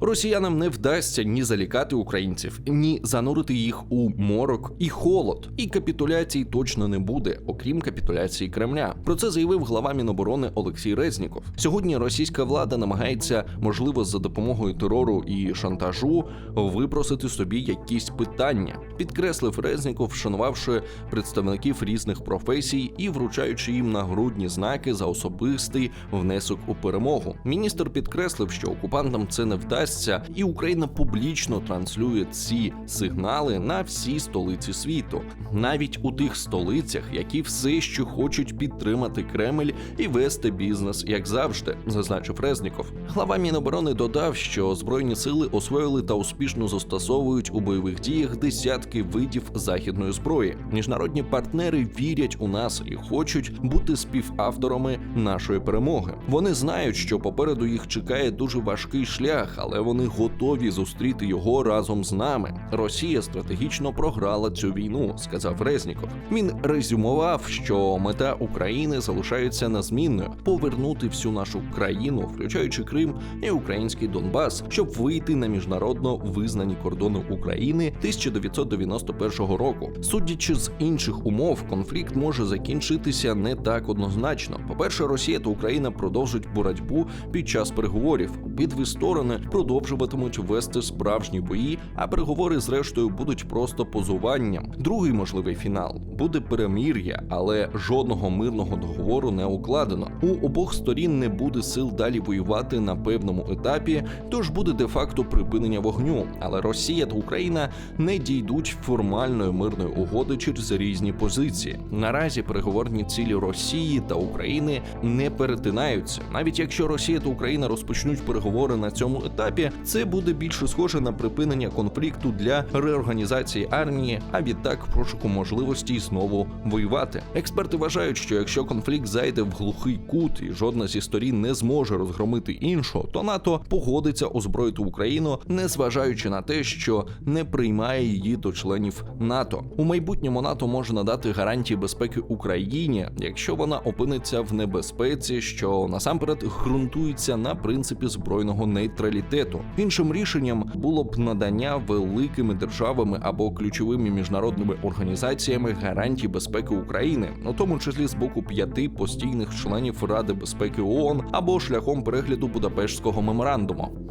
Росіянам не вдасться ні залікати українців, ні занурити їх у морок і холод. І капітуляцій точно не буде, окрім капітуляції Кремля. Про це заявив глава Міноборони Олексій Резніков. Сьогодні російська влада намагається, можливо, за допомогою терору і шантажу випросити собі якісь питання. Підкреслив Резніков, вшанувавши представників різних професій і вручаючи їм нагрудні знаки за особистий внесок у перемогу. Міністр підкреслив, що окупантам це не вдасться, і Україна публічно транслює ці сигнали на всі столиці світу, навіть у тих столицях, які все ще хочуть підтримати Кремль і вести бізнес, як завжди, зазначив Резніков. Глава Міноборони додав, що збройні сили освоїли та успішно застосовують у бойових діях десятки видів західної зброї. Міжнародні партнери вірять у нас і хочуть бути співавторами нашої перемоги. Вони знають, що попереду їх чекає дуже важкий шлях, але вони готові зустріти його разом з нами. Росія стратегічно програла цю війну, сказав Резніков. Він резюмував, що мета України залишається незмінною повернути всю нашу країну, включаючи Крим і український Донбас, щоб вийти на міжнародно визнані кордони України 1991 року. Судячи з інших умов, конфлікт може закінчитися не так однозначно. По-перше, Росія та Україна продовжать боротьбу під час переговорів. Обидві сторони продовжуватимуть вести справжні бої, а переговори зрештою будуть просто позуванням. Другий можливий фінал буде перемір'я, але жодного мирного договору не укладено. У обох сторін не буде сил далі воювати на певному етапі, тож буде де-факто припинення вогню. Але Росія та Україна не дійдуть формальної мирної угоди через різні позиції. Наразі переговорні цілі Росії та України не перетинаються. Навіть якщо Росія та Україна розпочнуть переговори на цьому етапі, це буде більше схоже на припинення конфлікту для реорганізації армії, а відтак пошуку можливості знову воювати. Експерти вважають, що якщо конфлікт зайде в глухий кут і жодна зі сторін не зможе розгромити іншу, то НАТО погодиться озброїти Україну, незважаючи на те, що не приймає її до членів НАТО. У майбутньому НАТО може надати гарантії безпеки Україні, якщо вона опиниться в небезпеці, що насамперед ґрунтується на принципі збройного нейтралітету. Іншим рішенням було б надання великими державами або ключовими міжнародними організаціями гарантій безпеки України, у тому числі з боку п'яти постійних членів Ради безпеки ООН або шляхом перегляду Будапештського меморандуму.